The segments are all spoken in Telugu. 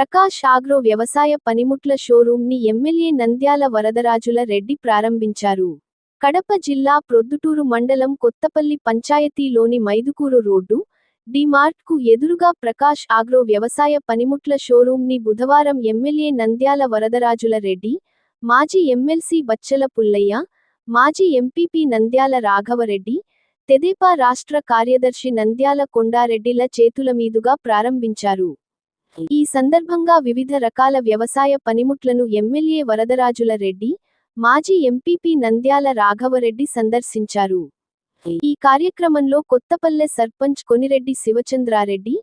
ప్రకాష్ ఆగ్రో వ్యవసాయ పనిముట్ల షోరూం ని ఎమ్మెల్యే నంద్యాల వరదరాజుల రెడ్డి ప్రారంభించారు. కడప జిల్లా ప్రొద్దుటూరు మండలం కొత్తపల్లి పంచాయతీలోని మైదుకూరు రోడ్డు డిమార్ట్కు ఎదురుగా ప్రకాష్ ఆగ్రో వ్యవసాయ పనిముట్ల షోరూం ని బుధవారం ఎమ్మెల్యే నంద్యాల వరదరాజుల రెడ్డి మాజీ ఎమ్మెల్సీ బచ్చల పుల్లయ్య మాజీ ఎంపీపీ నంద్యాల రాఘవరెడ్డి తెదేపా రాష్ట్ర కార్యదర్శి నంద్యాల కొండారెడ్డిల చేతుల మీదుగా ప్రారంభించారు. ఈ సందర్భంగా వివిధ రకాల వ్యవసాయ పనిముట్లను ఎమ్మెల్యే వరదరాజుల రెడ్డి మాజీ ఎంపీపీ నంద్యాల రాఘవరెడ్డి సందర్శించారు. ఈ కార్యక్రమంలో కొత్తపల్లె సర్పంచ్ కొనిరెడ్డి శివచంద్రారెడ్డి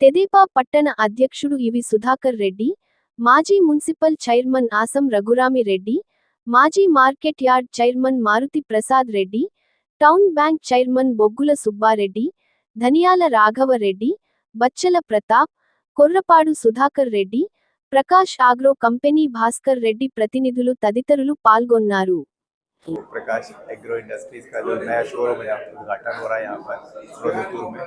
తెదేపా పట్టణ అధ్యక్షుడు ఇవి సుధాకర్ రెడ్డి మాజీ మున్సిపల్ చైర్మన్ ఆసం రఘురామి రెడ్డి మాజీ market yard chairman Maruthi Prasad Reddy town bank chairman Boggula Subbareddy Dhaniyala Raghavareddy Bachchala Pratap Korrapadu Sudhakar Reddy Prakash agro company Bhaskar Reddy ప్రతినిధులు తదితరులు పాల్గొన్నారు प्रकाश एग्रो इंडस्ट्रीज का जो नया शोरूम है उद्घाटन हो रहा है यहाँ पर रोहतपुर में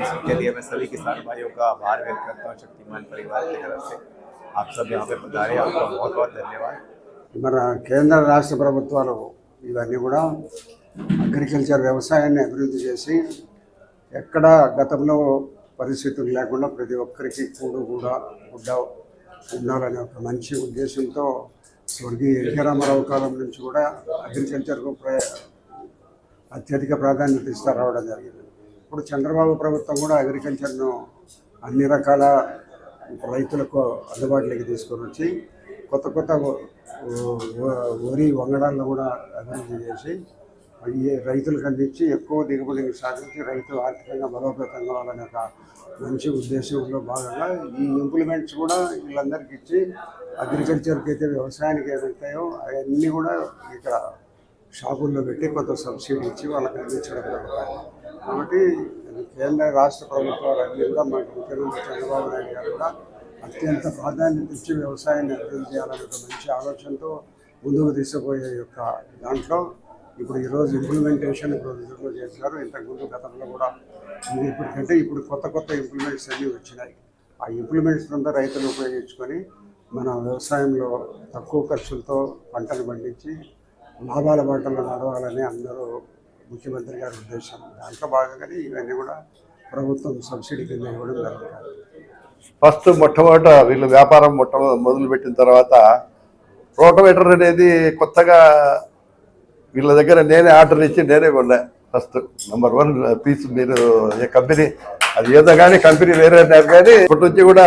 इसके लिए मैं सभी किसान भाइयों का आभार व्यक्त करता हूँ शक्तिमान परिवार की तरफ से आप सब यहाँ पे पधारे आपका बहुत बहुत धन्यवाद మన కేంద్ర రాష్ట్ర ప్రభుత్వాలు ఇవన్నీ కూడా అగ్రికల్చర్ వ్యవసాయాన్ని అభివృద్ధి చేసి ఎక్కడ గతంలో పరిస్థితులు లేకుండా ప్రతి ఒక్కరికి కూడు కూడా గుడ్డ ఉండాలనే ఒక మంచి ఉద్దేశంతో స్వర్గీయ ఎన్టీ రామారావు కాలం నుంచి కూడా అగ్రికల్చర్కు అత్యధిక ప్రాధాన్యత ఇస్తా రావడం జరిగింది. ఇప్పుడు చంద్రబాబు ప్రభుత్వం కూడా అగ్రికల్చర్ను అన్ని రకాల రైతులకు అందుబాటులోకి తీసుకొని వచ్చి కొత్త కొత్త వరి వంగడాలను కూడా అభివృద్ధి చేసి అయ్యే రైతులకు అందించి ఎక్కువ దిగుబడిని సాధించి రైతు ఆర్థికంగా బలోపేతం కావాలనే ఒక మంచి ఉద్దేశంలో భాగంగా ఈ ఇంప్లిమెంట్స్ కూడా వీళ్ళందరికీ ఇచ్చి అగ్రికల్చర్కి అయితే వ్యవసాయానికి ఏదైతాయో అవన్నీ కూడా ఇక్కడ షాపుల్లో పెట్టి కొంత సబ్సిడీ ఇచ్చి వాళ్ళకి అందించడం జరుగుతుంది. కాబట్టి కేంద్ర రాష్ట్ర ప్రభుత్వాలు అన్ని కూడా మన ముఖ్యమంత్రి చంద్రబాబు నాయుడు గారు కూడా అత్యంత ప్రాధాన్యత ఇచ్చి వ్యవసాయాన్ని అభివృద్ధి చేయాలనే ఒక మంచి ఆలోచనతో ముందుకు తీసుకుపోయే యొక్క దాంట్లో ఇప్పుడు ఈరోజు ఇంప్లిమెంటేషన్ ఇప్పుడు రిజర్వ్ చేశారు. ఇంతకుముందు గతంలో కూడా ఇప్పటికంటే ఇప్పుడు కొత్త కొత్త ఇంప్లిమెంట్స్ అన్నీ వచ్చినాయి. ఆ ఇంప్లిమెంట్స్ అంతా రైతులు ఉపయోగించుకొని మన వ్యవసాయంలో తక్కువ ఖర్చులతో పంటలు పండించి లాభాల బాటలో నడవాలని అందరూ ముఖ్యమంత్రి గారి ఉద్దేశం. దాంట్లో భాగంగానే ఇవన్నీ కూడా ప్రభుత్వం సబ్సిడీ కింద ఇవ్వడం జరుగుతుంది. ఫస్ట్ మొట్టమొదట వీళ్ళు వ్యాపారం మొట్ట మొదలుపెట్టిన తర్వాత రోటవేటర్ అనేది కొత్తగా వీళ్ళ దగ్గర నేనే ఆర్డర్ ఇచ్చి నేనే కొన్నా. ఫస్ట్ నెంబర్ వన్ పీస్ మీరు ఏ కంపెనీ అది ఏదో కానీ కంపెనీ వేరే అన్నారు కానీ ఇప్పటి నుంచి కూడా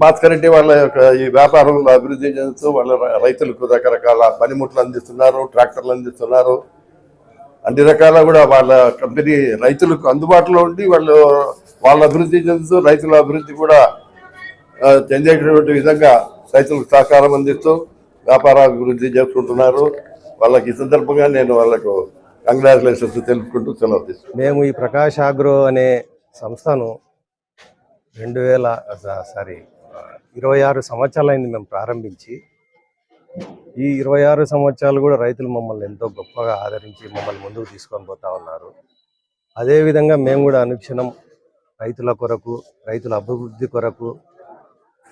భాస్కర్ రెడ్డి వాళ్ళ యొక్క ఈ వ్యాపారంలో అభివృద్ధి చెందుతూ వాళ్ళ రైతులకు రకరకాల పనిముట్లు అందిస్తున్నారు ట్రాక్టర్లు అందిస్తున్నారు. అన్ని రకాల కూడా వాళ్ళ కంపెనీ రైతులకు అందుబాటులో ఉండి వాళ్ళు వాళ్ళ అభివృద్ధి చెందుతూ రైతుల అభివృద్ధి కూడా చెందేటటువంటి విధంగా రైతులకు సహకారం అందిస్తూ వ్యాపార అభివృద్ధి చేసుకుంటున్నారు వాళ్ళకి ఈ సందర్భంగా నేను వాళ్ళకు కంగ్రాచులేషన్స్ తెలుపుకుంటూ సెలవు తీసుకుంటాను మేము ఈ ప్రకాష్ ఆగ్రో అనే సంస్థను రెండు వేల సారీ ఇరవై ఆరు సంవత్సరాలైంది మేము ప్రారంభించి. ఈ ఇరవై ఆరు సంవత్సరాలు కూడా రైతులు మమ్మల్ని ఎంతో గొప్పగా ఆదరించి మమ్మల్ని ముందుకు తీసుకొని పోతా ఉన్నారు. అదేవిధంగా మేము కూడా అనుక్షణం రైతుల కొరకు రైతుల అభివృద్ధి కొరకు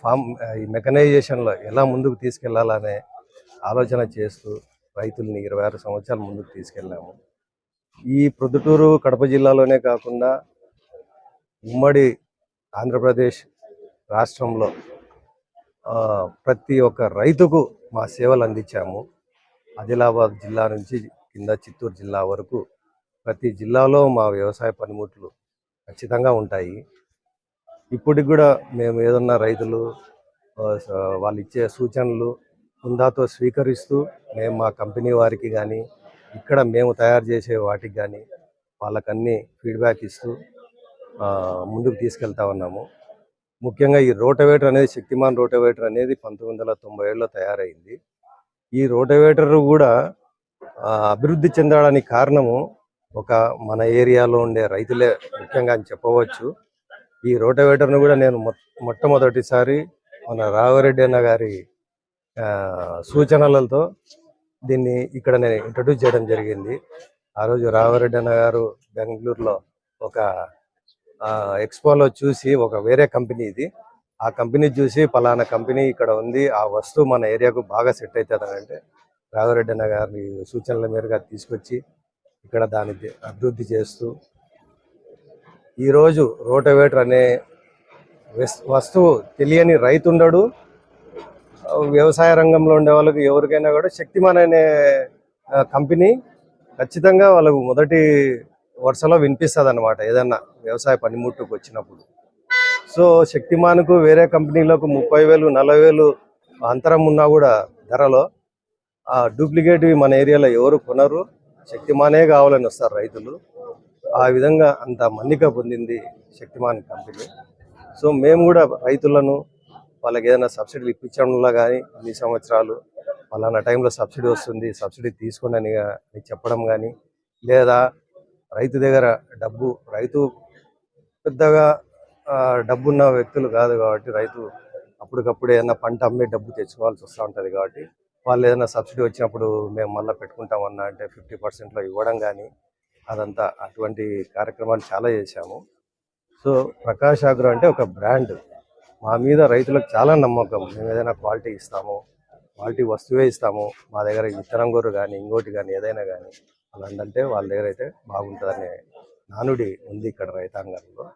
ఫామ్ ఈ మెకనైజేషన్లో ఎలా ముందుకు తీసుకెళ్ళాలనే ఆలోచన చేస్తూ రైతుల్ని ఇరవై ఆరు సంవత్సరాల ముందుకు తీసుకెళ్ళాము. ఈ ప్రొద్దుటూరు కడప జిల్లాలోనే కాకుండా ఉమ్మడి ఆంధ్రప్రదేశ్ రాష్ట్రంలో ప్రతి ఒక్క రైతుకు మా సేవలు అందించాము. ఆదిలాబాద్ జిల్లా నుంచి కింద చిత్తూరు జిల్లా వరకు ప్రతి జిల్లాలో మా వ్యవసాయ పనిముట్లు ఖచ్చితంగా ఉంటాయి. ఇప్పటికి కూడా మేము ఏదన్నా రైతులు వాళ్ళు ఇచ్చే సూచనలు హుందాతో స్వీకరిస్తూ మేము మా కంపెనీ వారికి కానీ ఇక్కడ మేము తయారు చేసే వాటికి కానీ వాళ్ళకన్నీ ఫీడ్బ్యాక్ ఇస్తూ ముందుకు తీసుకెళ్తా ఉన్నాము. ముఖ్యంగా ఈ రోటవేటర్ అనేది శక్తిమాన్ రోటవేటర్ అనేది పంతొమ్మిది వందల తొంభై ఏళ్ళలో తయారైంది. ఈ రోటవేటర్ కూడా అభివృద్ధి చెందడానికి కారణము ఒక మన ఏరియాలో ఉండే రైతులే ముఖ్యంగా అని చెప్పవచ్చు. ఈ రోటవేటర్ను కూడా నేను మొ మొట్టమొదటిసారి మన రాఘవరెడ్డి అన్న గారి సూచనలతో దీన్ని ఇక్కడ నేను ఇంట్రడ్యూస్ చేయడం జరిగింది. ఆ రోజు రావారెడ్డి అన్న గారు బెంగళూరులో ఒక ఎక్స్పోలో చూసి ఒక వేరే కంపెనీ ఇది. ఆ కంపెనీ చూసి పలానా కంపెనీ ఇక్కడ ఉంది ఆ వస్తువు మన ఏరియాకు బాగా సెట్ అవుతుంది అంటే రాఘవరెడ్డి అన్న గారి సూచనల మేరకు తీసుకొచ్చి ఇక్కడ దాన్ని అభివృద్ధి చేస్తూ ఈరోజు రోటోవేటర్ అనే వస్తువు తెలియని రైతు ఉండడు వ్యవసాయ రంగంలో ఉండే వాళ్ళకి ఎవరికైనా కూడా శక్తిమాన్ అనే కంపెనీ ఖచ్చితంగా వాళ్ళకు మొదటి వరుసలో వినిపిస్తుంది అనమాట ఏదన్నా వ్యవసాయ పనిముట్టుకు వచ్చినప్పుడు. సో శక్తిమాన్కు వేరే కంపెనీలకు ముప్పై వేలు నలభై వేలు అంతరం ఉన్నా కూడా ధరలో ఆ డూప్లికేట్ మన ఏరియాలో ఎవరు కొనరు. శక్తిమానే కావాలని వస్తారు రైతులు. ఆ విధంగా అంత మన్నిక పొందింది శక్తిమాన్ కంపెనీ. సో మేము కూడా రైతులను వాళ్ళకి ఏదైనా సబ్సిడీలు ఇప్పించడంలో కానీ ఇన్ని సంవత్సరాలు పలానా టైంలో సబ్సిడీ వస్తుంది సబ్సిడీ తీసుకోండి అని చెప్పడం కానీ లేదా రైతు దగ్గర డబ్బు రైతు పెద్దగా డబ్బున్న వ్యక్తులు కాదు కాబట్టి రైతు అప్పటికప్పుడు ఏదైనా పంట అమ్మి డబ్బు తెచ్చుకోవాల్సి వస్తూ ఉంటుంది కాబట్టి వాళ్ళు ఏదైనా సబ్సిడీ వచ్చినప్పుడు మేము మళ్ళీ పెట్టుకుంటామన్నా అంటే ఫిఫ్టీ పర్సెంట్లో ఇవ్వడం కానీ అదంతా అటువంటి కార్యక్రమాలు చాలా చేశాము. సో ప్రకాష్ ఆగ్రో అంటే ఒక బ్రాండ్. మా మీద రైతులకు చాలా నమ్మకం. మేము ఏదైనా క్వాలిటీ ఇస్తాము క్వాలిటీ వస్తువే ఇస్తాము మా దగ్గర విత్తనం గొర్రె కానీ ఇంకోటి కానీ ఏదైనా కానీ అలాంటంటే వాళ్ళ దగ్గర అయితే బాగుంటుందనే నానుడి ఉంది ఇక్కడ రైతాంగంలో.